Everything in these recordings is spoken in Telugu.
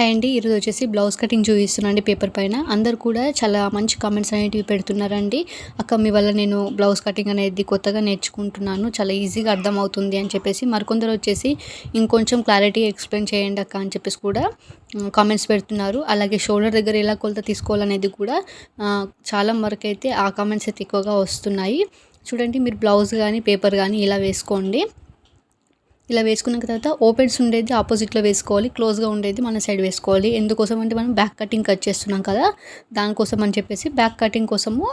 హాయ్ అండి ఈరోజు వచ్చేసి బ్లౌజ్ కటింగ్ చూపిస్తున్నాండి పేపర్ పైన. అందరు కూడా చాలా మంచి కామెంట్స్ అనేటివి పెడుతున్నారండి. అక్క మీ వల్ల నేను బ్లౌజ్ కటింగ్ అనేది కొత్తగా నేర్చుకుంటున్నాను. చాలా ఈజీగా అర్థమవుతుంది అని చెప్పేసి మరికొందరు వచ్చేసి ఇంకొంచెం క్లారిటీ ఎక్స్ప్లెయిన్ చేయండి అక్క అని చెప్పేసి కూడా కామెంట్స్ పెడుతున్నారు. అలాగే షోల్డర్ దగ్గర ఎలా కొలత తీసుకోవాలనేది కూడా చాలా వరకు అయితే ఆ కామెంట్స్ అయితే ఎక్కువగా వస్తున్నాయి. చూడండి మీరు బ్లౌజ్ కానీ పేపర్ కానీ ఇలా వేసుకోండి. ఇలా వేసుకున్న తర్వాత ఓపెన్స్ ఉండేది ఆపోజిట్లో వేసుకోవాలి క్లోజ్గా ఉండేది మన సైడ్ వేసుకోవాలి. ఎందుకోసం అంటే మనం బ్యాక్ కటింగ్ కట్ చేస్తున్నాం కదా దానికోసం అని చెప్పేసి బ్యాక్ కటింగ్ కోసము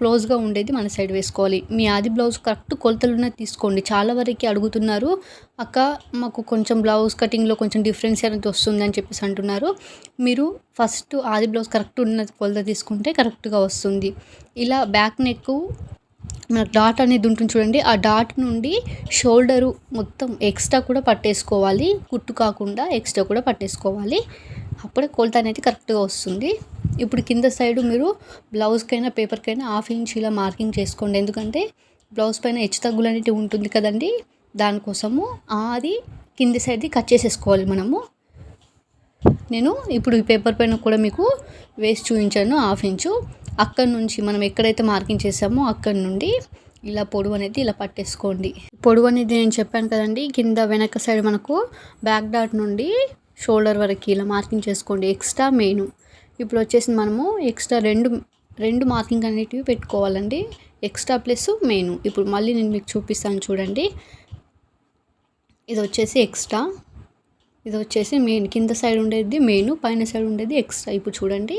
క్లోజ్గా ఉండేది మన సైడ్ వేసుకోవాలి. మీ ఆది బ్లౌజ్ కరెక్ట్ కొలతలున్న తీసుకోండి. చాలా వరకు అడుగుతున్నారు అక్క మాకు కొంచెం బ్లౌజ్ కటింగ్లో కొంచెం డిఫరెన్స్ అనేది వస్తుంది అని చెప్పేసి అంటున్నారు. మీరు ఫస్ట్ ఆది బ్లౌజ్ కరెక్ట్ ఉన్న కొలత తీసుకుంటే కరెక్ట్గా వస్తుంది. ఇలా బ్యాక్ నెక్ మనకు డాట్ అనేది ఉంటుంది చూడండి. ఆ డాట్ నుండి షోల్డరు మొత్తం ఎక్స్ట్రా కూడా పట్టేసుకోవాలి. కుట్టు కాకుండా ఎక్స్ట్రా కూడా పట్టేసుకోవాలి. అప్పుడే కొలత అనేది కరెక్ట్గా వస్తుంది. ఇప్పుడు కింద సైడ్ మీరు బ్లౌజ్కైనా పేపర్కైనా హాఫ్ ఇంచ్ ఇలా మార్కింగ్ చేసుకోండి. ఎందుకంటే బ్లౌజ్ పైన హెచ్చు తగ్గులు అనేది ఉంటుంది కదండి. దానికోసము అది కింది సైడ్ది కట్ చేసేసుకోవాలి మనము. నేను ఇప్పుడు ఈ పేపర్ పైన కూడా మీకు వేసి చూపించాను. Half inch. అక్కడ నుంచి మనం ఎక్కడైతే మార్కింగ్ చేసామో అక్కడ నుండి ఇలా పొడవు అనేది ఇలా పట్టేసుకోండి. పొడవు అనేది నేను చెప్పాను కదండి కింద వెనక సైడ్ మనకు బ్యాక్ డాట్ నుండి షోల్డర్ వరకు ఇలా మార్కింగ్ చేసుకోండి. ఎక్స్ట్రా మెయిన్ ఇప్పుడు వచ్చేసి మనము ఎక్స్ట్రా రెండు రెండు మార్కింగ్ అనేటివి పెట్టుకోవాలండి. ఎక్స్ట్రా ప్లస్ మెయిన్ ఇప్పుడు మళ్ళీ నేను మీకు చూపిస్తాను చూడండి. ఇది వచ్చేసి ఎక్స్ట్రా ఇది వచ్చేసి మెయిన్ కింద సైడ్ ఉండేది మెయిన్ పైన సైడ్ ఉండేది ఎక్స్ట్రా ఇప్పుడు చూడండి.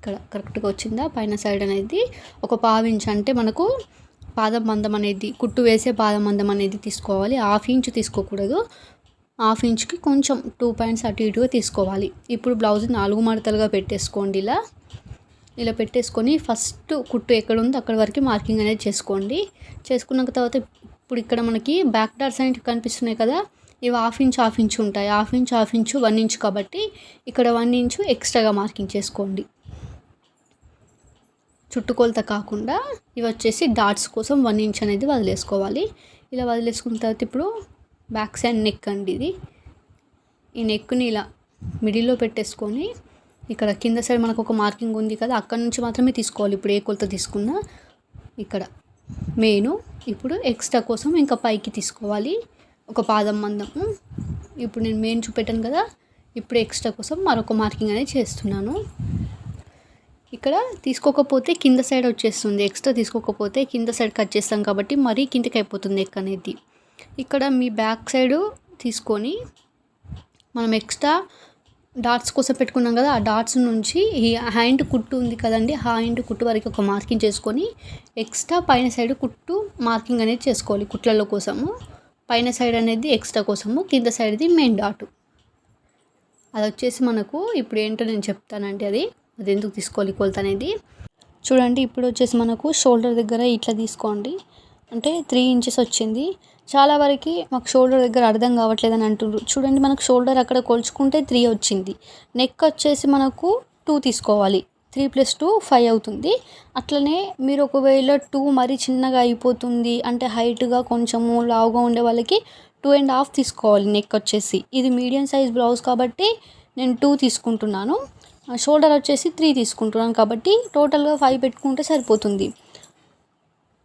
ఇక్కడ కరెక్ట్గా వచ్చిందా? పైన సైడ్ అనేది ఒక పావించ్ అంటే మనకు పాదం మందం అనేది కుట్టు వేసే పాదం మందం అనేది తీసుకోవాలి. హాఫ్ ఇంచ్ తీసుకోకూడదు. హాఫ్ ఇంచ్కి కొంచెం టూ పాయింట్స్ అటు ఇటుగా తీసుకోవాలి. ఇప్పుడు బ్లౌజ్ నాలుగు మడతలుగా పెట్టేసుకోండి ఇలా. ఇలా పెట్టేసుకొని ఫస్ట్ కుట్టు ఎక్కడ ఉందో అక్కడ వరకు మార్కింగ్ అనేది చేసుకోండి. చేసుకున్న తర్వాత ఇప్పుడు ఇక్కడ మనకి బ్యాక్ డార్స్ అనేవి కనిపిస్తున్నాయి కదా ఇవి హాఫ్ ఇంచ్ హాఫ్ ఇంచ్ ఉంటాయి. Half inch half inch one inch కాబట్టి ఇక్కడ వన్ ఇంచు ఎక్స్ట్రాగా మార్కింగ్ చేసుకోండి. చుట్టుకొలత కాకుండా ఇవి వచ్చేసి డాట్స్ కోసం వన్ ఇంచ్ అనేది వదిలేసుకోవాలి. ఇలా వదిలేసుకున్న తర్వాత ఇప్పుడు బ్యాక్ సైడ్ నెక్ అండి ఇది. ఈ నెక్ని ఇలా మిడిల్లో పెట్టేసుకొని ఇక్కడ కింద సైడ్ మనకు ఒక మార్కింగ్ ఉంది కదా అక్కడ నుంచి మాత్రమే తీసుకోవాలి. ఇప్పుడు ఏ కొలత తీసుకున్నా ఇక్కడ. మెయిన్ ఇప్పుడు ఎక్స్ట్రా కోసం ఇంకా పైకి తీసుకోవాలి. ఒక పాదం మందము. ఇప్పుడు నేను మెయిన్ చూపెట్టాను కదా ఇప్పుడు ఎక్స్ట్రా కోసం మరొక మార్కింగ్ అనేది చేస్తున్నాను. ఇక్కడ తీసుకోకపోతే కింద సైడ్ వచ్చేస్తుంది ఎక్స్ట్రా తీసుకోకపోతే కింద సైడ్ కట్ చేస్తాం కాబట్టి మరీ కిందకి అయిపోతుంది ఎక్క అనేది. ఇక్కడ మీ బ్యాక్ సైడ్ తీసుకొని మనం ఎక్స్ట్రా డాట్స్ కోసం పెట్టుకున్నాం కదా ఆ డాట్స్ నుంచి ఈ హ్యాండ్ కుట్టు ఉంది కదండి హ్యాండ్ కుట్టు వరకు ఒక మార్కింగ్ చేసుకొని ఎక్స్ట్రా పైన సైడ్ కుట్టు మార్కింగ్ అనేది చేసుకోవాలి కుట్లలో కోసము. పైన సైడ్ అనేది ఎక్స్ట్రా కోసము కింద సైడ్ది మెయిన్ డాటు. అది వచ్చేసి మనకు ఇప్పుడు ఏంటో నేను చెప్తానండి అది. అది ఎందుకు తీసుకోవాలి కొలత అనేది? చూడండి ఇప్పుడు వచ్చేసి మనకు షోల్డర్ దగ్గర ఇట్లా తీసుకోండి. అంటే త్రీ ఇంచెస్ వచ్చింది. చాలా వరకు మాకు షోల్డర్ దగ్గర అర్థం కావట్లేదు అని అంటున్నారు చూడండి మనకు షోల్డర్ అక్కడ కొలుచుకుంటే త్రీ వచ్చింది. నెక్ వచ్చేసి మనకు టూ తీసుకోవాలి. త్రీ ప్లస్ టూ ఫైవ్ అవుతుంది. అట్లనే మీరు ఒకవేళ టూ మరీ చిన్నగా అయిపోతుంది అంటే హైట్గా కొంచెము లావుగా ఉండే వాళ్ళకి టూ అండ్ హాఫ్ తీసుకోవాలి నెక్ వచ్చేసి. ఇది మీడియం సైజ్ బ్లౌజ్ కాబట్టి నేను టూ తీసుకుంటున్నాను. షోల్డర్ వచ్చేసి త్రీ తీసుకుంటున్నాను కాబట్టి టోటల్గా ఫైవ్ పెట్టుకుంటే సరిపోతుంది.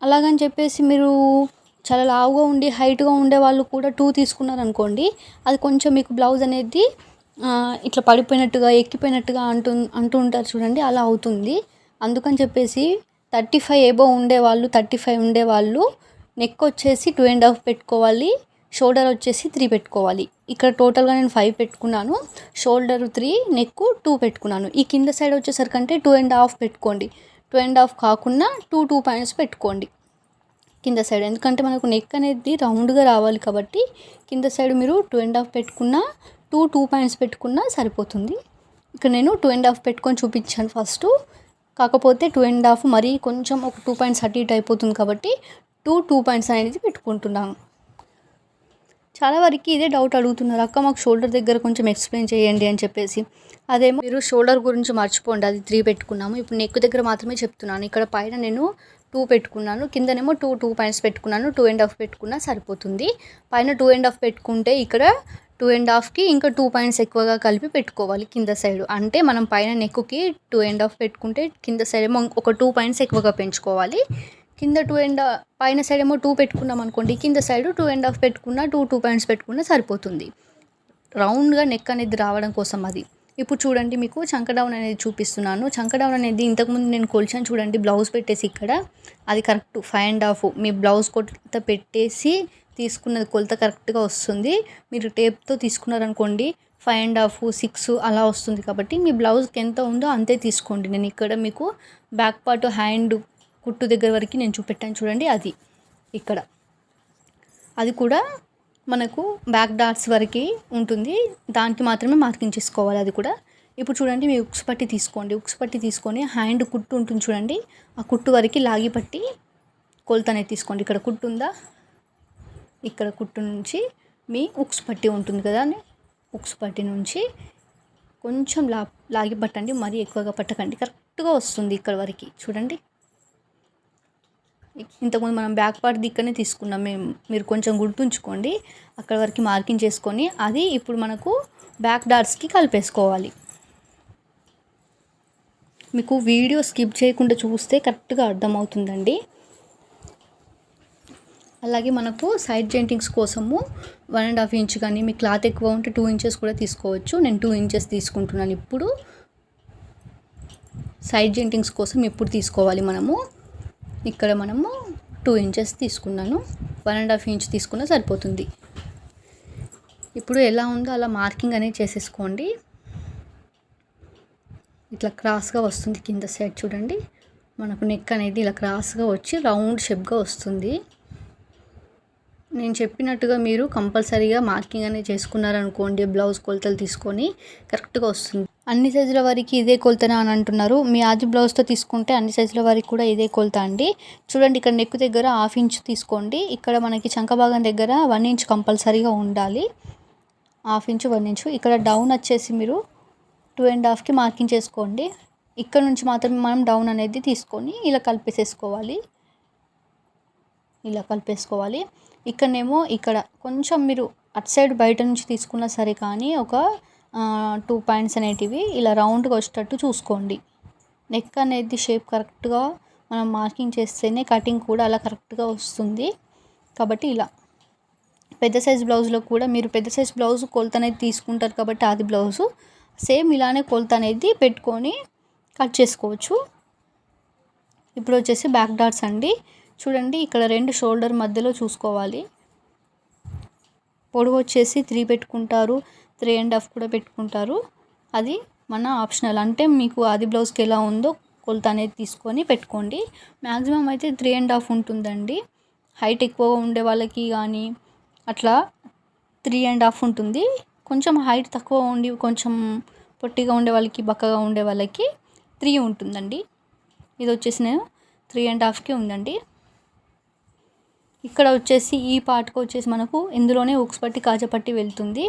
అలాగని చెప్పేసి మీరు చాలా లావుగా ఉండి హైట్గా ఉండే వాళ్ళు కూడా టూ తీసుకున్నారు అనుకోండి అది కొంచెం మీకు బ్లౌజ్ అనేది ఇట్లా పడిపోయినట్టుగా ఎక్కిపోయినట్టుగా అంటూ అంటూ ఉంటారు చూడండి అలా అవుతుంది. అందుకని చెప్పేసి థర్టీ ఫైవ్ ఏబో ఉండేవాళ్ళు థర్టీ ఫైవ్ ఉండేవాళ్ళు నెక్ వచ్చేసి టూ అండ్ హాఫ్ పెట్టుకోవాలి. షోల్డర్ వచ్చేసి త్రీ పెట్టుకోవాలి. ఇక్కడ టోటల్గా నేను ఫైవ్ పెట్టుకున్నాను. షోల్డర్ త్రీ నెక్ టూ పెట్టుకున్నాను. ఈ కింద సైడ్ వచ్చేసరికంటే టూ అండ్ హాఫ్ పెట్టుకోండి. టూ అండ్ హాఫ్ కాకుండా టూ టూ పాయింట్స్ పెట్టుకోండి. కింద సైడ్ ఎందుకంటే మనకు నెక్ అనేది రౌండ్గా రావాలి కాబట్టి కింద సైడ్ మీరు టూ అండ్ హాఫ్ పెట్టుకున్నా టూ టూ పాయింట్స్ పెట్టుకున్నా సరిపోతుంది. ఇక్కడ నేను టూ అండ్ హాఫ్ పెట్టుకొని చూపించాను ఫస్ట్ కాకపోతే టూ అండ్ హాఫ్ మరీ కొంచెం ఒక టూ పాయింట్స్ అటు ఇటు అయిపోతుంది కాబట్టి టూ టూ పాయింట్స్ అనేది పెట్టుకుంటున్నాను. చాలా వరకు ఇదే డౌట్ అడుగుతున్నారు. అక్క మాకు షోల్డర్ దగ్గర కొంచెం ఎక్స్ప్లెయిన్ చేయండి అని చెప్పేసి. అదేమో మీరు షోల్డర్ గురించి మర్చిపోండి. అది త్రీ పెట్టుకున్నాము. ఇప్పుడు నెక్ దగ్గర మాత్రమే చెప్తున్నాను. ఇక్కడ పైన నేను టూ పెట్టుకున్నాను. కిందనేమో టూ టూ పాయింట్స్ పెట్టుకున్నాను. టూ అండ్ హాఫ్ పెట్టుకున్నా సరిపోతుంది. పైన టూ అండ్ హాఫ్ పెట్టుకుంటే ఇక్కడ టూ అండ్ హాఫ్కి ఇంకా టూ పాయింట్స్ ఎక్కువగా కలిపి పెట్టుకోవాలి కింద సైడ్ అంటే మనం పైన నెక్కుకి టూ అండ్ హాఫ్ పెట్టుకుంటే కింద సైడ్ ఏమో ఒక టూ పాయింట్స్ ఎక్కువగా పెంచుకోవాలి. కింద టూ అండ్ పైన సైడ్ ఏమో టూ పెట్టుకున్నాం అనుకోండి కింద సైడ్ టూ అండ్ హాఫ్ పెట్టుకున్న టూ టూ పాయింట్స్ పెట్టుకున్నా సరిపోతుంది. రౌండ్గా నెక్ అనేది రావడం కోసం అది. ఇప్పుడు చూడండి మీకు చంక డౌన్ అనేది చూపిస్తున్నాను. చంక డౌన్ అనేది ఇంతకుముందు నేను కొలిచాను చూడండి బ్లౌజ్ పెట్టేసి ఇక్కడ. అది కరెక్ట్ ఫైవ్ అండ్ హాఫ్ మీ బ్లౌజ్ కొలత పెట్టేసి తీసుకున్నది కొలత కరెక్ట్గా వస్తుంది. మీరు టేప్తో తీసుకున్నారనుకోండి ఫైవ్ అండ్ హాఫ్ సిక్స్ అలా వస్తుంది కాబట్టి మీ బ్లౌజ్కి ఎంత ఉందో అంతే తీసుకోండి. నేను ఇక్కడ మీకు బ్యాక్ పార్ట్ హ్యాండ్ కుట్టు దగ్గర వరకు నేను చూపెట్టాను చూడండి అది ఇక్కడ. అది కూడా మనకు బ్యాక్ డాట్స్ వరకు ఉంటుంది. దానికి మాత్రమే మార్కింగ్ చేసుకోవాలి అది కూడా. ఇప్పుడు చూడండి మీ ఉక్స్ పట్టి తీసుకోండి. ఉక్స్ పట్టి తీసుకొని హ్యాండ్ కుట్టు ఉంటుంది చూడండి. ఆ కుట్టు వరకు లాగి పట్టి కొలత అనేది తీసుకోండి. ఇక్కడ కుట్టు ఉందా? ఇక్కడ కుట్టు నుంచి మీ ఉక్స్ పట్టి ఉంటుంది కదా ఉక్స్ పట్టి నుంచి కొంచెం లా లాగి పట్టండి. మరీ ఎక్కువగా పట్టకండి. కరెక్ట్గా వస్తుంది ఇక్కడ వరకు. చూడండి. ఇంతకుముందు మనం బ్యాక్ పార్ట్ దిక్కనే తీసుకున్నాం. మేము మీరు కొంచెం గుర్తుంచుకోండి. అక్కడ వరకు మార్కింగ్ చేసుకొని అది ఇప్పుడు మనకు బ్యాక్ డాట్స్కి కలిపేసుకోవాలి. మీకు వీడియో స్కిప్ చేయకుండా చూస్తే కరెక్ట్గా అర్థమవుతుందండి. అలాగే మనకు సైడ్ జెంటింగ్స్ కోసము వన్ అండ్ హాఫ్ ఇంచ్ కానీ మీ క్లాత్ ఎక్కువ ఉంటే టూ ఇంచెస్ కూడా తీసుకోవచ్చు. నేను టూ ఇంచెస్ తీసుకుంటున్నాను ఇప్పుడు. సైడ్ జెంటింగ్స్ కోసం ఎప్పుడు తీసుకోవాలి మనము? ఇక్కడ మనము టూ ఇంచెస్ తీసుకున్నాను. వన్ అండ్ హాఫ్ ఇంచ్ తీసుకున్నా సరిపోతుంది. ఇప్పుడు ఎలా ఉందో అలా మార్కింగ్ అనేది చేసేసుకోండి. ఇట్లా క్రాస్గా వస్తుంది కింద సైడ్ చూడండి. మనకు నెక్ అనేది ఇలా క్రాస్గా వచ్చి రౌండ్ షేప్గా వస్తుంది. నేను చెప్పినట్టుగా మీరు కంపల్సరీగా మార్కింగ్ అనేది చేసుకున్నారనుకోండి బ్లౌజ్ కొలతలు తీసుకొని కరెక్ట్గా వస్తుంది. అన్ని సైజుల వారికి ఇదే కొలతనా అని అంటున్నారు. మీ ఆది బ్లౌజ్తో తీసుకుంటే అన్ని సైజుల వారికి కూడా ఇదే కొలత అండి. చూడండి ఇక్కడ నెక్ దగ్గర హాఫ్ ఇంచ్ తీసుకోండి. ఇక్కడ మనకి చంక భాగం దగ్గర వన్ ఇంచ్ కంపల్సరీగా ఉండాలి. Half inch one inch. ఇక్కడ డౌన్ వచ్చేసి మీరు టూ అండ్ హాఫ్కి మార్కింగ్ చేసుకోండి. ఇక్కడ నుంచి మాత్రమే మనం డౌన్ అనేది తీసుకొని ఇలా కలిపేసేసుకోవాలి. ఇలా కలిపేసుకోవాలి. ఇక్కడనేమో ఇక్కడ కొంచెం మీరు అటు సైడ్ బయట నుంచి తీసుకున్నా సరే కానీ ఒక టూ పాయింట్స్ అనేటివి ఇలా రౌండ్గా వచ్చేటట్టు చూసుకోండి. నెక్ అనేది షేప్ కరెక్ట్గా మనం మార్కింగ్ చేస్తేనే కటింగ్ కూడా అలా కరెక్ట్గా వస్తుంది. కాబట్టి ఇలా. పెద్ద సైజ్ బ్లౌజ్లో కూడా మీరు పెద్ద సైజ్ బ్లౌజ్ కొలత అనేది తీసుకుంటారు కాబట్టి అది బ్లౌజు సేమ్ ఇలానే కొలత అనేది పెట్టుకొని కట్ చేసుకోవచ్చు. ఇప్పుడు వచ్చేసి బ్యాక్ డాట్స్ అండి. చూడండి ఇక్కడ రెండు షోల్డర్ మధ్యలో చూసుకోవాలి. పొడవు వచ్చేసి త్రీ పెట్టుకుంటారు. త్రీ అండ్ హాఫ్ కూడా పెట్టుకుంటారు. అది మన ఆప్షనల్. అంటే మీకు ఆది బ్లౌజ్కి ఎలా ఉందో కొలత అనేది తీసుకొని పెట్టుకోండి. మ్యాక్సిమం అయితే త్రీ అండ్ హాఫ్ ఉంటుందండి. హైట్ ఎక్కువగా ఉండే వాళ్ళకి కానీ అట్లా త్రీ అండ్ హాఫ్ ఉంటుంది. కొంచెం హైట్ తక్కువ ఉండి కొంచెం పొట్టిగా ఉండే వాళ్ళకి బక్కగా ఉండే వాళ్ళకి త్రీ ఉంటుందండి. ఇది వచ్చేసి నేను త్రీ అండ్ హాఫ్కి ఉందండి. ఇక్కడ వచ్చేసి ఈ పార్ట్కి వచ్చేసి మనకు ఇందులోనే ఉక్స్ పట్టి కాజపట్టి వెళ్తుంది.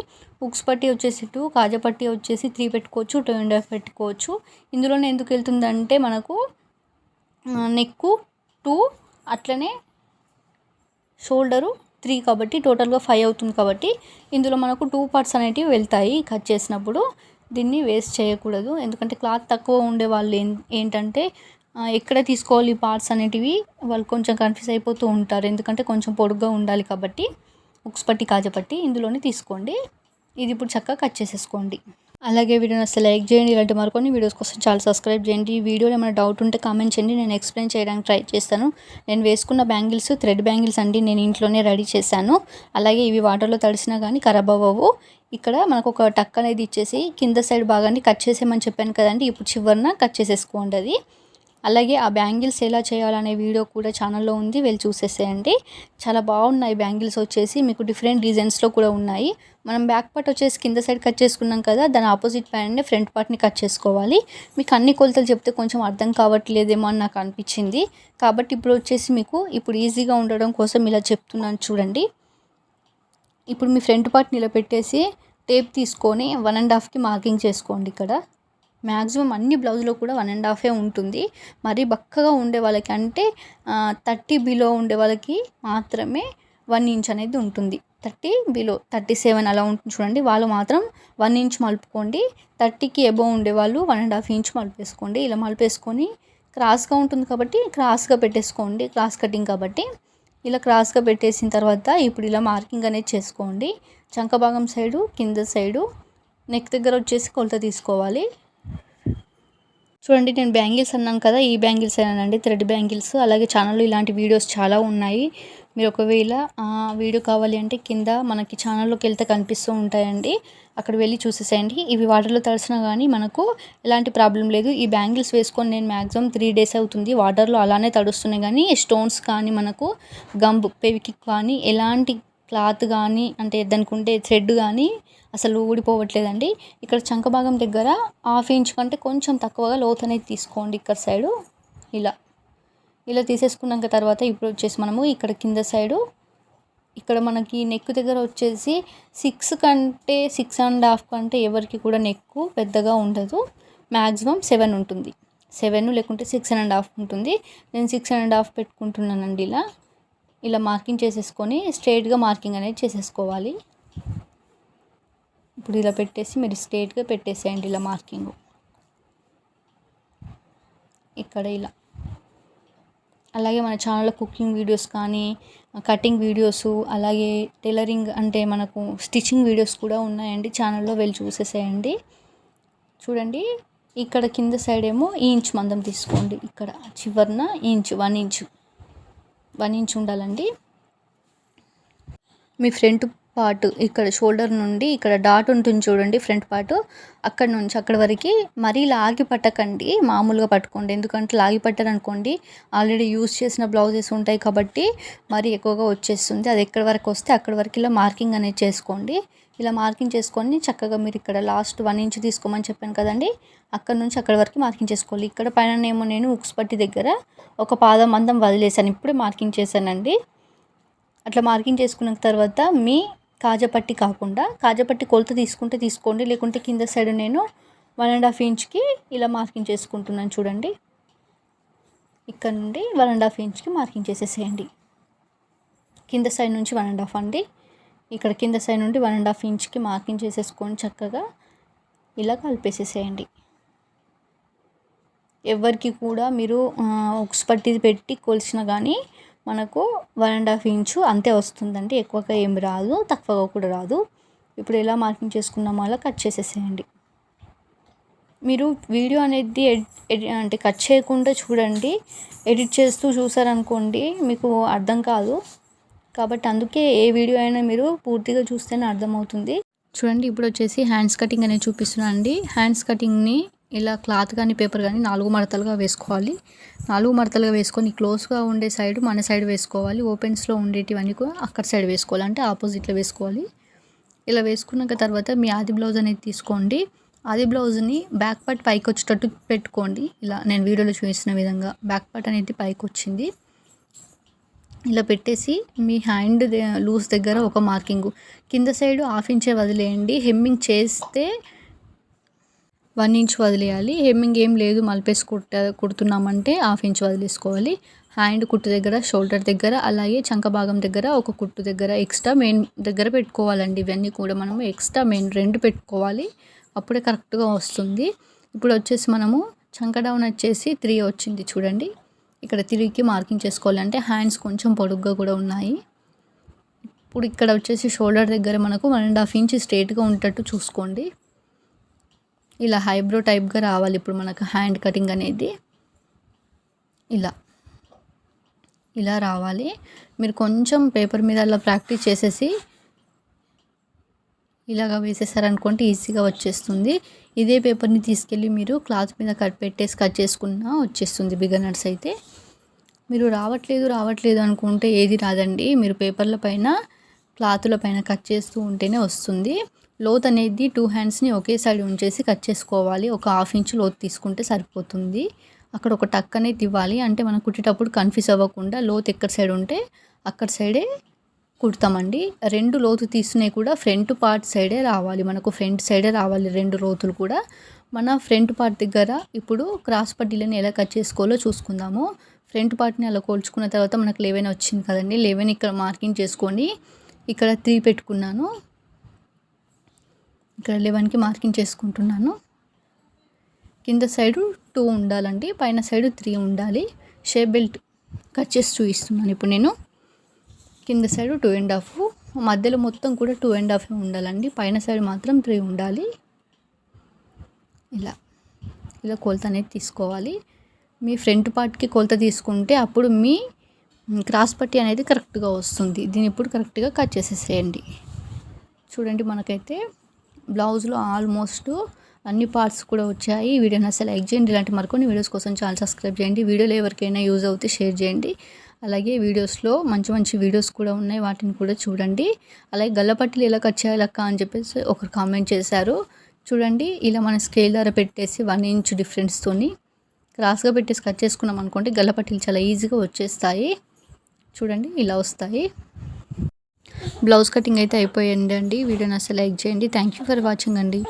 ఉక్స్ పట్టి వచ్చేసి టూ కాజపట్టి వచ్చేసి త్రీ పెట్టుకోవచ్చు టూ అండ్ హాఫ్ పెట్టుకోవచ్చు. ఇందులోనే ఎందుకు వెళ్తుందంటే మనకు నెక్కు టూ అట్లనే షోల్డరు త్రీ కాబట్టి టోటల్గా ఫైవ్ అవుతుంది కాబట్టి ఇందులో మనకు టూ పార్ట్స్ అనేటివి వెళ్తాయి కట్ చేసినప్పుడు. దీన్ని వేస్ట్ చేయకూడదు. ఎందుకంటే క్లాత్ తక్కువ ఉండే వాళ్ళు ఏంటంటే ఎక్కడ తీసుకోవాలి పార్ట్స్ అనేటివి వాళ్ళు కొంచెం కన్ఫ్యూజ్ అయిపోతూ ఉంటారు. ఎందుకంటే కొంచెం పొడుగ్గా ఉండాలి కాబట్టి. ఉక్స్ పట్టి కాజపట్టి ఇందులోనే తీసుకోండి. ఇది ఇప్పుడు చక్కగా కట్ చేసేసుకోండి. అలాగే వీడియోని అసలు లైక్ చేయండి. ఇలాంటి మరికొన్ని వీడియోస్ కోసం చాలా సబ్స్క్రైబ్ చేయండి. ఈ వీడియోలో ఏమైనా డౌట్ ఉంటే కామెంట్ చేయండి. నేను ఎక్స్ప్లెయిన్ చేయడానికి ట్రై చేస్తాను. నేను వేసుకున్న బ్యాంగిల్స్ థ్రెడ్ బ్యాంగిల్స్ అండి నేను ఇంట్లోనే రెడీ చేశాను. అలాగే ఇవి వాటర్లో తడిసినా కానీ ఖరాబ్ అవ్వవు. ఇక్కడ మనకు ఒక టక్ అనేది ఇచ్చేసి కింద సైడ్ భాగాన్ని కట్ చేసేయమని చెప్పాను కదండి. ఇప్పుడు చివరిన కట్ చేసేసుకోండి అది. అలాగే ఆ బ్యాంగిల్స్ ఎలా చేయాలనే వీడియో కూడా ఛానల్లో ఉంది వెళ్ళి చూసేసేయండి. చాలా బాగున్నాయి బ్యాంగిల్స్ వచ్చేసి మీకు డిఫరెంట్ డిజైన్స్లో కూడా ఉన్నాయి. మనం బ్యాక్ పార్ట్ వచ్చేసి కింద సైడ్ కట్ చేసుకున్నాం కదా దాని ఆపోజిట్ ప్యాంట్ని ఫ్రంట్ పార్ట్ని కట్ చేసుకోవాలి. మీకు అన్ని కొలతలు చెప్తే కొంచెం అర్థం కావట్లేదేమో అని నాకు అనిపించింది. కాబట్టి ఇప్పుడు వచ్చేసి మీకు ఇప్పుడు ఈజీగా ఉండడం కోసం ఇలా చెప్తున్నాను చూడండి. ఇప్పుడు మీ ఫ్రంట్ పార్ట్ నిలబెట్టేసి టేప్ తీసుకొని వన్ అండ్ హాఫ్కి మార్కింగ్ చేసుకోండి ఇక్కడ. మ్యాక్సిమం అన్ని బ్లౌజ్లో కూడా వన్ అండ్ హాఫే ఉంటుంది. మరీ బక్కగా ఉండే వాళ్ళకి అంటే థర్టీ బిలో ఉండే వాళ్ళకి మాత్రమే వన్ ఇంచ్ అనేది ఉంటుంది. థర్టీ బిలో థర్టీ సెవెన్ అలా ఉంటుంది చూడండి. వాళ్ళు మాత్రం వన్ ఇంచ్ మలుపుకోండి. థర్టీకి ఎబో ఉండే వాళ్ళు వన్ అండ్ హాఫ్ ఇంచ్ మలిపేసుకోండి. ఇలా మలిపేసుకొని క్రాస్గా ఉంటుంది కాబట్టి క్రాస్గా పెట్టేసుకోండి. క్రాస్ కటింగ్ కాబట్టి ఇలా క్రాస్గా పెట్టేసిన తర్వాత ఇప్పుడు ఇలా మార్కింగ్ అనేది చేసుకోండి. చంక భాగం సైడు కింద సైడు నెక్ దగ్గర వచ్చేసి కొలత తీసుకోవాలి. చూడండి నేను బ్యాంగిల్స్ అన్నాను కదా ఈ బ్యాంగిల్స్ ఏనండి థ్రెడ్ బ్యాంగిల్స్. అలాగే ఛానల్లో ఇలాంటి వీడియోస్ చాలా ఉన్నాయి. మీరు ఒకవేళ వీడియో కావాలి అంటే కింద మనకి ఛానల్లోకి వెళ్తే కనిపిస్తూ ఉంటాయండి. అక్కడ వెళ్ళి చూసేసేయండి. ఇవి వాటర్లో తడిసినా కానీ మనకు ఎలాంటి ప్రాబ్లం లేదు. ఈ బ్యాంగిల్స్ వేసుకొని నేను మ్యాక్సిమం త్రీ డేస్ అవుతుంది. వాటర్లో అలానే తడుస్తున్నాయి. కానీ స్టోన్స్ కానీ మనకు గంబు పెవికి కానీ ఎలాంటి క్లాత్ కానీ అంటే దానికి ఉండే థ్రెడ్ కానీ అసలు ఊడిపోవట్లేదండి. ఇక్కడ చంక భాగం దగ్గర హాఫ్ ఇంచ్ కంటే కొంచెం తక్కువగా లోతు అనేది తీసుకోండి ఇక్కడ సైడు. ఇలా. ఇలా తీసేసుకున్నాక తర్వాత ఇప్పుడు వచ్చేసి మనము ఇక్కడ కింద సైడు. ఇక్కడ మనకి నెక్ దగ్గర వచ్చేసి సిక్స్ కంటే సిక్స్ అండ్ హాఫ్ కంటే ఎవరికి కూడా నెక్ పెద్దగా ఉండదు. మ్యాక్సిమం సెవెన్ ఉంటుంది. సెవెన్ లేకుంటే సిక్స్ అండ్ హాఫ్ ఉంటుంది. నేను సిక్స్ అండ్ హాఫ్ పెట్టుకుంటున్నానండి ఇలా. ఇలా మార్కింగ్ చేసేసుకొని స్ట్రేట్గా మార్కింగ్ అనేది చేసేసుకోవాలి. ఇప్పుడు ఇలా పెట్టేసి మీరు స్ట్రేట్గా పెట్టేసేయండి ఇలా మార్కింగ్. ఇక్కడ ఇలా. అలాగే మన ఛానల్లో కుకింగ్ వీడియోస్ కానీ కటింగ్ వీడియోస్ అలాగే టైలరింగ్ అంటే మనకు స్టిచ్చింగ్ వీడియోస్ కూడా ఉన్నాయండి. ఛానల్లో వెళ్ళి చూసేసేయండి. చూడండి ఇక్కడ కింద సైడ్ ఏమో ఈ ఇంచ్ మందం తీసుకోండి. ఇక్కడ చివరిన inch one inch. One inch ఉండాలండి. మీ ఫ్రంట్ పార్ట్ ఇక్కడ షోల్డర్ నుండి ఇక్కడ డాట్ ఉంటుంది చూడండి ఫ్రంట్ పార్ట్. అక్కడ నుంచి అక్కడ వరకు మరీ లాగి పట్టకండి మామూలుగా పట్టుకోండి. ఎందుకంటే లాగి పట్టారనుకోండి ఆల్రెడీ యూస్ చేసిన బ్లౌజెస్ ఉంటాయి కాబట్టి మరీ ఎక్కువగా వచ్చేస్తుంది. అది ఎక్కడి వరకు వస్తే అక్కడి వరకు ఇలా మార్కింగ్ అనేది చేసుకోండి. ఇలా మార్కింగ్ చేసుకొని చక్కగా మీరు ఇక్కడ లాస్ట్ వన్ ఇంచ్ తీసుకోమని చెప్పాను కదండి. అక్కడ నుంచి అక్కడ వరకు మార్కింగ్ చేసుకోవాలి. ఇక్కడ పైన ఏమో నేను ఉక్స్ పట్టి దగ్గర ఒక పాదం మందం వదిలేసాను ఇప్పుడే మార్కింగ్ చేశానండి. అట్లా మార్కింగ్ చేసుకున్న తర్వాత మీ కాజపట్టి కాకుండా కాజపట్టి కొలత తీసుకుంటే తీసుకోండి. లేకుంటే కింద సైడ్ నేను వన్ అండ్ హాఫ్ ఇంచ్కి ఇలా మార్కింగ్ చేసుకుంటున్నాను చూడండి. ఇక్కడ నుండి వన్ అండ్ హాఫ్ ఇంచ్కి మార్కింగ్ చేసేసేయండి. కింద సైడ్ నుంచి వన్ అండ్ హాఫ్ అండి. ఇక్కడ కింద సైడ్ నుండి వన్ అండ్ హాఫ్ ఇంచ్కి మార్కింగ్ చేసేసుకొని చక్కగా ఇలా కలిపేసేసేయండి. ఎవరికి కూడా మీరు ఉక్స్ పట్టి పెట్టి కొలిసిన కానీ మనకు వన్ అండ్ హాఫ్ ఇంచు అంతే వస్తుందండి. ఎక్కువగా ఏం రాదు తక్కువగా కూడా రాదు. ఇప్పుడు ఎలా మార్కింగ్ చేసుకున్నామో అలా కట్ చేసేసేయండి. మీరు వీడియో అనేది అంటే కట్ చేయకుండా చూడండి. ఎడిట్ చేస్తూ చూసారనుకోండి మీకు అర్థం కాదు. కాబట్టి అందుకే ఏ వీడియో అయినా మీరు పూర్తిగా చూస్తేనే అర్థమవుతుంది. చూడండి ఇప్పుడు వచ్చేసి హ్యాండ్స్ కటింగ్ అనేది చూపిస్తున్నాను అండి. హ్యాండ్స్ కటింగ్ని ఇలా క్లాత్ కానీ పేపర్ కానీ నాలుగు మడతలుగా వేసుకోవాలి. నాలుగు మడతలుగా వేసుకొని క్లోజ్గా ఉండే సైడ్ మన సైడ్ వేసుకోవాలి. ఓపెన్స్లో ఉండేటివన్నీ కూడా అక్కడ సైడ్ వేసుకోవాలి. అంటే ఆపోజిట్లో వేసుకోవాలి. ఇలా వేసుకున్నాక తర్వాత మీ ఆది బ్లౌజ్ అనేది తీసుకోండి. ఆది బ్లౌజ్ని బ్యాక్ పార్ట్ పైకి వచ్చేటట్టు పెట్టుకోండి. ఇలా నేను వీడియోలో చూసిన విధంగా బ్యాక్ పార్ట్ అనేది పైకి వచ్చింది ఇలా పెట్టేసి మీ హ్యాండ్ లూజ్ దగ్గర ఒక మార్కింగ్. కింద సైడ్ హాఫ్ ఇంచే వదిలేయండి. హెమ్మింగ్ చేస్తే వన్ ఇంచ్ వదిలేయాలి. హెమ్మింగ్ ఏం లేదు. మలిపేసి కుట్ట కుడుతున్నామంటే హాఫ్ ఇంచ్ వదిలేసుకోవాలి. హ్యాండ్ కుట్టు దగ్గర షోల్డర్ దగ్గర అలాగే చంక భాగం దగ్గర ఒక కుట్టు దగ్గర ఎక్స్ట్రా మెయిన్ దగ్గర పెట్టుకోవాలండి. ఇవన్నీ కూడా మనము ఎక్స్ట్రా మెయిన్ రెండు పెట్టుకోవాలి. అప్పుడే కరెక్ట్గా వస్తుంది. ఇప్పుడు వచ్చేసి మనము చంక డౌన్ వచ్చేసి త్రీ వచ్చింది చూడండి. ఇక్కడ తిరిగి మార్కింగ్ చేసుకోవాలి అంటే హ్యాండ్స్ కొంచెం పొడుగ్గా కూడా ఉన్నాయి. ఇప్పుడు ఇక్కడ వచ్చేసి షోల్డర్ దగ్గర మనకు వన్ అండ్ హాఫ్ ఇంచ్ స్ట్రేట్గా ఉండేటట్టు చూసుకోండి. ఇలా హైబ్రో టైప్గా రావాలి ఇప్పుడు మనకు హ్యాండ్ కటింగ్ అనేది. ఇలా. ఇలా రావాలి. మీరు కొంచెం పేపర్ మీద అలా ప్రాక్టీస్ చేసేసి ఇలాగ వేసేసారనుకోండి ఈజీగా వచ్చేస్తుంది. ఇదే పేపర్ని తీసుకెళ్ళి మీరు క్లాత్ మీద కట్ పెట్టేసి కట్ చేసుకున్నా వచ్చేస్తుంది బిగనర్స్ అయితే. మీరు రావట్లేదు రావట్లేదు అనుకుంటే ఏది రాదండి. మీరు పేపర్ల పైన క్లాతుల పైన కట్ చేస్తూ ఉంటేనే వస్తుంది. లోత్ అనేది టూ హ్యాండ్స్ని ఒకే సైడ్ ఉంచేసి కట్ చేసుకోవాలి. ఒక హాఫ్ ఇంచ్ లోత్ తీసుకుంటే సరిపోతుంది. అక్కడ ఒక టక్ అనేది ఇవ్వాలి. అంటే మనం కుట్టేటప్పుడు కన్ఫ్యూజ్ అవ్వకుండా లోత్ ఎక్కడ సైడ్ ఉంటే అక్కడ సైడే కుడతామండి. రెండు లోతు తీసినవి కూడా ఫ్రంట్ పార్ట్ సైడే రావాలి. మనకు ఫ్రంట్ సైడే రావాలి రెండు లోతులు కూడా. మన ఫ్రంట్ పార్ట్ దగ్గర ఇప్పుడు క్రాస్ పట్టీలను ఎలా కట్ చేసుకోవాలో చూసుకుందాము. ఫ్రంట్ పార్ట్ని అలా కోల్చుకున్న తర్వాత మనకు లెవెన్ వచ్చింది కదండి. లెవెన్ ఇక్కడ మార్కింగ్ చేసుకొని ఇక్కడ త్రీ పెట్టుకున్నాను. ఇక్కడ లెవెన్కి మార్కింగ్ చేసుకుంటున్నాను. కింద సైడు టూ ఉండాలండి. పైన సైడు త్రీ ఉండాలి. షేప్ బెల్ట్ కట్ చేసి చూపిస్తున్నాను ఇప్పుడు నేను. కింద సైడ్ టూ అండ్ హాఫ్ మధ్యలో మొత్తం కూడా టూ అండ్ హాఫ్ ఉండాలండి. పైన సైడ్ మాత్రం త్రీ ఉండాలి. ఇలా ఇలా కొలత అనేది తీసుకోవాలి. మీ ఫ్రంట్ పార్ట్కి కొలత తీసుకుంటే అప్పుడు మీ క్రాస్ పట్టి అనేది కరెక్ట్గా వస్తుంది. దీన్ని ఇప్పుడు కరెక్ట్గా కట్ చేసేసేయండి. చూడండి మనకైతే బ్లౌజ్లో ఆల్మోస్ట్ అన్ని పార్ట్స్ కూడా వచ్చాయి. ఈ వీడియోని అసలు లైక్ చేయండి. ఇలాంటి మరికొన్ని వీడియోస్ కోసం ఛానల్ సబ్స్క్రైబ్ చేయండి. వీడియోలో ఎవరికైనా యూజ్ అవుతే షేర్ చేయండి. అలాగే వీడియోస్లో మంచి మంచి వీడియోస్ కూడా ఉన్నాయి. వాటిని కూడా చూడండి. అలాగే గల్లపట్టిలు ఎలా కట్ చేయాలి అక్క అని చెప్పేసి ఒకరు కామెంట్ చేశారు. చూడండి ఇలా మన స్కేల్ ద్వారా పెట్టేసి వన్ ఇంచ్ డిఫరెన్స్తోని క్రాస్గా పెట్టేసి కట్ చేసుకున్నాం అనుకోండి గల్లపట్టీలు చాలా ఈజీగా వచ్చేస్తాయి. చూడండి ఇలా వస్తాయి. బ్లౌజ్ కటింగ్ అయితే అయిపోయిందండి. వీడియోని అసలు లైక్ చేయండి. థ్యాంక్ యూ ఫర్ వాచింగ్ అండి.